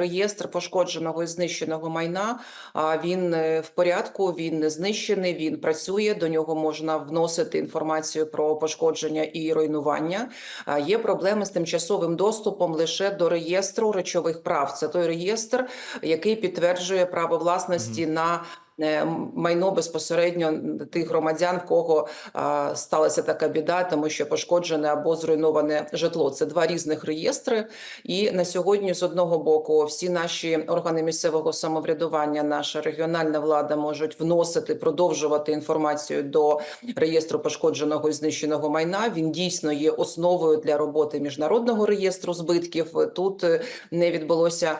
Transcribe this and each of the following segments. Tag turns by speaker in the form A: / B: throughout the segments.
A: реєстр пошкодженого і знищеного майна. а, Він е, в порядку, він не знищений, він працює. До нього можна вносити інформацію про пошкодження і руйнування. Є проблеми з тимчасовим доступом лише до реєстру речових прав. Це той реєстр, який підтверджує право власності на е, майно безпосередньо тих громадян, в кого сталася така біда, тому що пошкоджене або зруйноване житло. Це два різних реєстри. І на сьогодні, з одного боку, всі наші органи місцевого самоврядування, наша регіональна влада можуть вносити, продовжувати інформацію до реєстру пошкодженого і знищеного майна. Він дійсно є основою для роботи міжнародного реєстру збитків. Тут е, не відбулося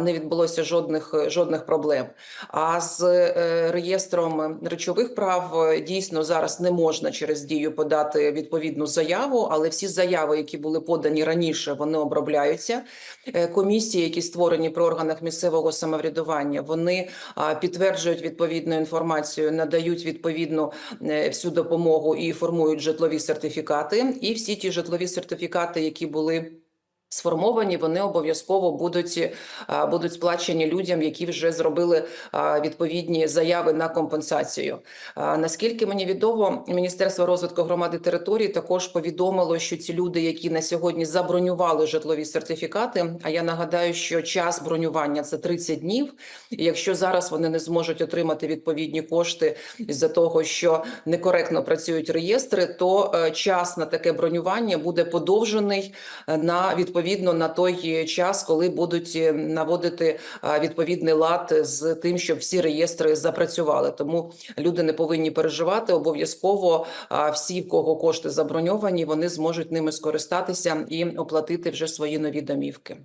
A: не відбулося жодних жодних проблем. А з е, реєстром речових прав е, дійсно зараз не можна через дію подати відповідну заяву, але всі заяви, які були подані раніше, вони обробляються. Е, Комісії, які створені при органах місцевого самоврядування, вони підтверджують відповідну інформацію, надають відповідну е, всю допомогу і формують житлові сертифікати. І всі ті житлові сертифікати, які були. Сформовані вони обов'язково будуть будуть сплачені людям, які вже зробили відповідні заяви на компенсацію. А, Наскільки мені відомо, Міністерство розвитку громади території також повідомило, що ці люди, які на сьогодні забронювали житлові сертифікати. А я нагадаю, що час бронювання це 30 днів. І якщо зараз вони не зможуть отримати відповідні кошти з-за того, що некоректно працюють реєстри, то е, час на таке бронювання буде подовжений е, на відповідно на той час, коли будуть е, наводити е, відповідний лад з тим, щоб всі реєстри запрацювали. Тому люди не повинні переживати. Обов'язково всі, в кого кошти заброньовані, вони зможуть ними скористатися і оплатити вже свої нові домівки.